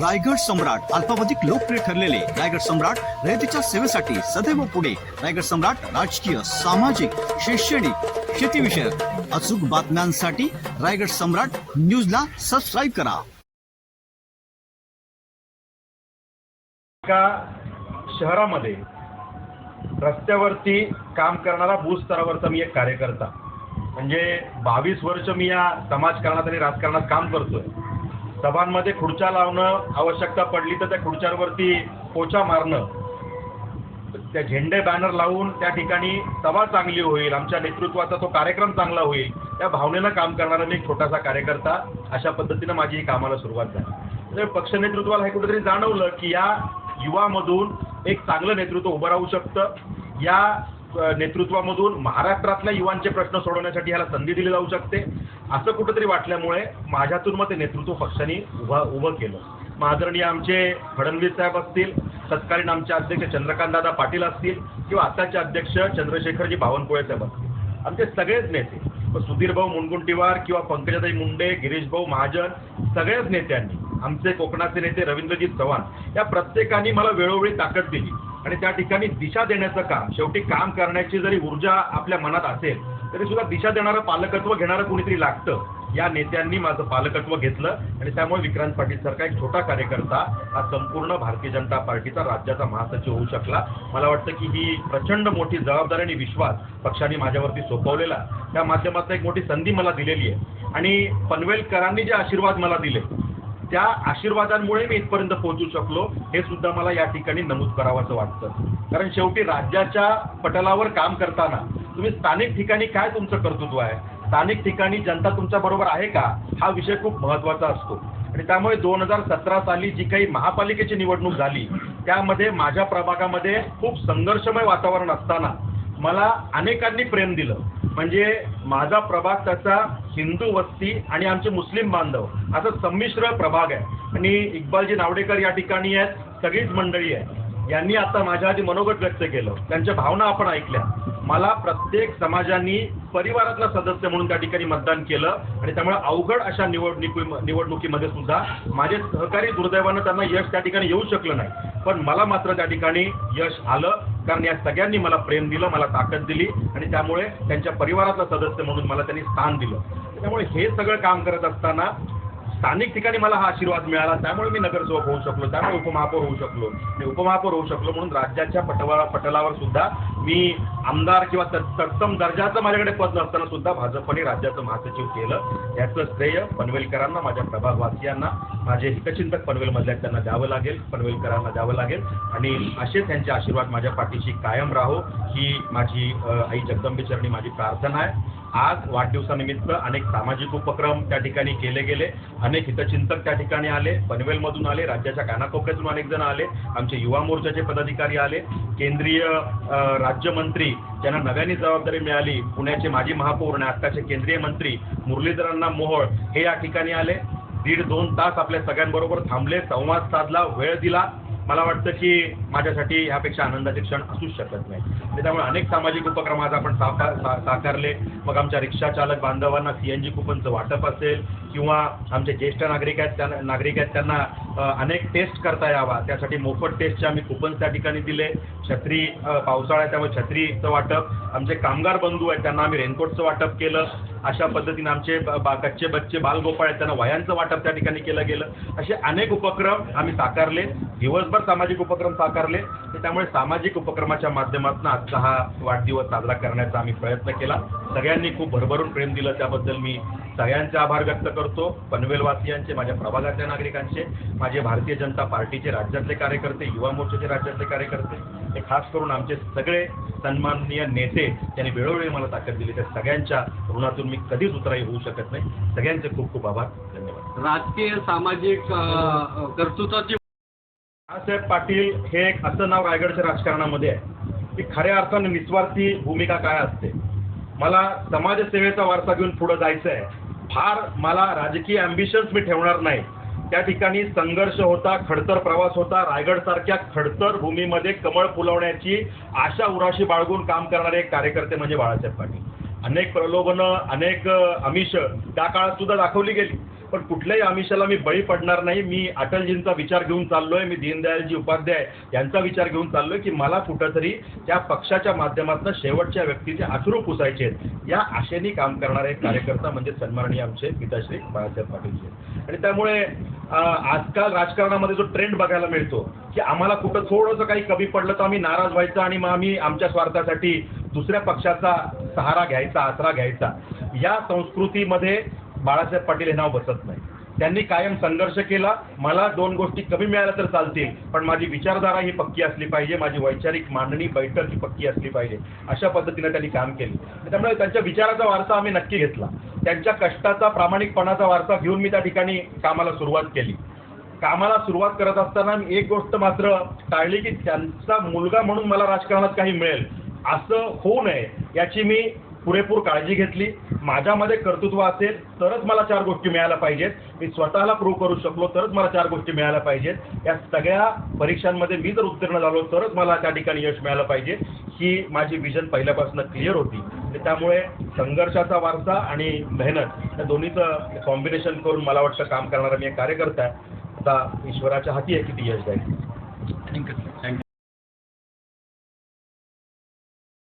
रायगड सम्राट अल्पावधिक लोकप्रिय ठरलेले रायगड सम्राट रयतेच्या सेवेसाठी सदैव पुढे. रायगड सम्राट राजकीय सामाजिक शैक्षणिक शेतीविषयक अचूक बातम्यांसाठी रायगड सम्राट न्यूजला सबस्क्राईब करा. शहरामध्ये रस्त्यावरती काम करणारा बूथ स्तरावरचा मी एक कार्यकर्ता. म्हणजे बावीस वर्ष मी या समाजकारणात आणि राजकारणात काम करतोय. सभांमध्ये खुर्च्या लावणं आवश्यकता पडली तर त्या खुर्च्यांवरती पोचा मारणं. त्या झेंडे बॅनर लावून त्या ठिकाणी सभा चांगली होईल आमच्या नेतृत्वाचा तो कार्यक्रम चांगला होईल त्या भावनेनं काम करणारा मी एक छोटासा कार्यकर्ता अशा पद्धतीनं माझी ही कामाला सुरुवात झाली. तर पक्ष नेतृत्वाला हे कुठेतरी जाणवलं की या युवामधून एक चांगलं नेतृत्व उभं राहू शकतं. या नेतृत्वामधून महाराष्ट्रातल्या युवांचे प्रश्न सोडवण्यासाठी ह्याला संधी दिली जाऊ शकते. असं कुठंतरी वाटल्यामुळे माझ्यातून मग ते नेतृत्व पक्षाने उभा उभं केलं. मग आदरणीय आमचे फडणवीस साहेब असतील तत्कालीन आमचे अध्यक्ष चंद्रकांतदादा पाटील असतील किंवा आताचे अध्यक्ष चंद्रशेखरजी बावनकुळे साहेब असतील. आमचे सगळेच नेते मग सुधीर भाऊ मुनगुंटीवार किंवा पंकजाताई मुंडे गिरीश भाऊ महाजन सगळ्याच नेत्यांनी आमचे कोकणाचे नेते रवींद्रजीत चव्हाण या प्रत्येकाने मला वेळोवेळी ताकद दिली. आणि त्या ठिकाणी दिशा देण्याचं काम शेवटी काम करण्याची जरी ऊर्जा आपल्या मनात असेल तरी सुद्धा दिशा देणारं पालकत्व घेणारं कुणीतरी लागतं. या नेत्यांनी माझं पालकत्व घेतलं आणि त्यामुळे विक्रांत पाटील सारखा एक छोटा कार्यकर्ता हा संपूर्ण भारतीय जनता पार्टीचा राज्याचा महासचिव होऊ शकला. मला वाटतं की ही प्रचंड मोठी जबाबदारी आणि विश्वास पक्षाने माझ्यावरती सोपवलेला त्या माध्यमातून एक मोठी संधी मला दिलेली आहे. आणि पनवेलकरांनी जे आशीर्वाद मला दिले त्या आशीर्वादांमुळे मी इथपर्यंत पोहोचू शकलो हे सुद्धा मला या ठिकाणी नमूद करावंसं वाटतं. कारण शेवटी राज्याच्या पटलावर काम करताना तुम्ही स्थानिक ठिकाणी काय तुमचं कर्तृत्व आहे? स्थानिक ठिकाणी जनता तुमच्या बरोबर आहे का? हा विषय खूप महत्त्वाचा असतो. आणि त्यामुळे दोन हजार सतरा साली जी काही महापालिकेची निवडणूक झाली त्यामध्ये माझ्या प्रभागामध्ये खूप संघर्षमय वातावरण असताना मला अनेकांनी प्रेम दिलं. म्हणजे माझा प्रभाग त्याचा हिंदू वस्ती आणि आमचे मुस्लिम बांधव असं संमिश्र प्रभाग आहे. आणि इक्बालजी नावडेकर या ठिकाणी आहेत सगळीच मंडळी आहे यांनी आता माझ्या आधी मनोगत व्यक्त केलं. त्यांच्या भावना आपण ऐकल्या. मला प्रत्येक समाजांनी परिवारातला सदस्य म्हणून त्या ठिकाणी मतदान केलं आणि त्यामुळे अवघड अशा निवडणुकी निवडणुकीमध्ये सुद्धा माझे सहकारी दुर्दैवानं त्यांना यश त्या ठिकाणी येऊ शकलं नाही. पण मला मात्र त्या ठिकाणी यश आलं कारण या सगळ्यांनी मला प्रेम दिलं मला ताकद दिली आणि त्यामुळे त्यांच्या परिवारातला सदस्य म्हणून मला त्यांनी स्थान दिलं. त्यामुळे हे सगळं काम करत असताना स्थानिक ठिकाणी मला हा आशीर्वाद मिळाला त्यामुळे मी नगरसेवक होऊ शकलो त्यामुळे उपमहापौर होऊ शकलो. मी उपमहापौर होऊ शकलो म्हणून राज्याच्या पटवा पटलावर सुद्धा मी आमदार किंवा तत्सम दर्जाचं माझ्याकडे पद नसताना सुद्धा भाजपने राज्याचं महासचिव केलं. याचं श्रेय पनवेलकरांना माझ्या प्रभागवासियांना माझे हितचिंतक पनवेलमधल्या त्यांना द्यावं लागेल पनवेलकरांना द्यावं लागेल. आणि असे त्यांचे आशीर्वाद माझ्या पाठीशी कायम राहो ही माझी आई आई जगदंबेचरणी माझी प्रार्थना आहे. आज वाढदिवसानिमित्त अनेक सामाजिक उपक्रम त्या ठिकाणी केले गेले. अनेक हितचिंतक त्या ठिकाणी आले. पनवेलमधून आले. राज्याच्या कानाकोपऱ्यातून अनेक जण आले. आमचे युवा मोर्चाचे पदाधिकारी आले. केंद्रीय राज्यमंत्री ज्यांना नव्याने जबाबदारी मिळाली पुण्याचे माजी महापौर आणि आत्ताचे केंद्रीय मंत्री मुरलीधरांना मोहोळ हे या ठिकाणी आले. दीड दोन तास आपल्या सगळ्यांबरोबर थांबले. संवाद साधला. वेळ दिला. मला वाटतं की माझ्यासाठी ह्यापेक्षा आनंदाचे क्षण असूच शकत नाही. त्यामुळे अनेक सामाजिक उपक्रम आज आपण साकार साकारले. मग आमच्या रिक्षा चालक बांधवांना सी एन जी कुपनचं वाटप असेल. किंवा आमचे ज्येष्ठ नागरिक आहेत त्यांना नागरिक आहेत त्यांना अनेक टेस्ट करता यावा. त्यासाठी मोफत टेस्टचे आम्ही कुपन्स त्या ठिकाणी दिले. छत्री पावसाळा आहे त्यामुळे छत्रीचं वाटप. आमचे कामगार बंधू आहेत त्यांना आम्ही रेनकोटचं वाटप केलं. अशा पद्धतीने आमचे बा कच्चे बच्चे बालगोपाळ आहेत त्यांना वयांचं वाटप त्या ठिकाणी केलं गेलं. असे अनेक उपक्रम आम्ही साकारले. दिवसभर सामाजिक उपक्रम साकारले. तर त्यामुळे सामाजिक उपक्रमाच्या माध्यमातून आजचा हा वाढदिवस साजरा करण्याचा आम्ही प्रयत्न केला. सगळ्यांनी खूप भरभरून प्रेम दिलं. त्याबद्दल मी सगळ्यांचे आभार व्यक्त करतो पनवेलवासियांचे माझ्या प्रभागातल्या नागरिकांचे माझे भारतीय जनता पार्टीचे राज्यातले कार्यकर्ते युवा मोर्चाचे राज्यातले कार्यकर्ते हे खास करून आमचे सगळे सन्माननीय नेते त्यांनी वेळोवेळी मला ताकद दिली. त्या सगळ्यांच्या ऋणातून मी कधीच उतराई होऊ शकत नाही. सगळ्यांचे खूप खूप आभार. धन्यवाद. राजकीय सामाजिक कर्तृत्वाची बाळासाहेब पाटील हे एक असं नाव रायगडच्या राजकारणामध्ये आहे. की खऱ्या अर्थाने निस्वार्थी भूमिका काय असते? मला समाजसेवेचा वारसा घेऊन पुढे जायचं आहे. फार मला राजकीय अँबिशन्स मी ठेवणार नाही. त्या ठिकाणी संघर्ष होता खडतर प्रवास होता. रायगड सारख्या खडतर भूमीमध्ये कमळ फुलवण्याची आशा उराशी बाळगून काम करणारे एक कार्यकर्ते म्हणजे बाळासाहेब पाटील. अनेक प्रलोभनं अनेक अमिष त्या काळात सुद्धा दाखवली गेली. पण कुठल्याही आमिषाला मी बळी पडणार नाही. मी अटलजींचा विचार घेऊन चाललोय मी दीनदयालजी उपाध्याय यांचा विचार घेऊन चाललोय की मला कुठंतरी त्या पक्षाच्या माध्यमातून शेवटच्या व्यक्तीचे अश्रू पुसायचे या आशेने काम करणारे एक कार्यकर्ता म्हणजे सन्माननीय आमचे पिताश्री बाळासाहेब पाटीलजी आणि त्यामुळे आजकाल राजकारणामध्ये जो ट्रेंड बघायला मिळतो की आम्हाला कुठं थोडंसं काही कमी पडलं तर आम्ही नाराज व्हायचं आणि मग आम्ही आमच्या स्वार्थासाठी दुसऱ्या पक्षाचा सहारा घ्यायचा आसरा घ्यायचा. या संस्कृतीमध्ये बाळासाहेब पाटील हे नाव बसत नाही. त्यांनी कायम संघर्ष केला. मला दोन गोष्टी कमी मिळाल्या तर चालतील. पण माझी विचारधारा ही पक्की असली पाहिजे. माझी वैचारिक मांडणी बैठक ही पक्की असली पाहिजे. अशा पद्धतीने त्यांनी काम केले. त्यामुळे त्यांच्या विचाराचा वारसा आम्ही नक्की घेतला. त्यांच्या कष्टाचा प्रामाणिकपणाचा वारसा घेऊन मी त्या ठिकाणी कामाला सुरुवात केली. कामाला सुरुवात करत असताना मी एक गोष्ट मात्र टाळली की त्यांचा मुलगा म्हणून मला राजकारणात काही मिळेल. असं होऊ नये याची मी पुरेपूर काळजी घेतली. माझ्यामध्ये कर्तृत्व असेल तरच मला चार गोष्टी मिळायला पाहिजेत. मी स्वतःला प्रूव्ह करू शकलो तरच मला चार गोष्टी मिळायला पाहिजेत. या सगळ्या परीक्षांमध्ये मी जर उत्तीर्ण झालो तरच मला त्या ठिकाणी यश मिळालं पाहिजे. ही माझी विजन पहिल्यापासून क्लिअर होती. आणि त्यामुळे संघर्षाचा वारसा आणि मेहनत या दोन्हीचं कॉम्बिनेशन करून मला वाटतं काम करणारा मी एक कार्यकर्ता आहे. आता ईश्वराच्या हाती आहे किती यश जाईल थँक्यू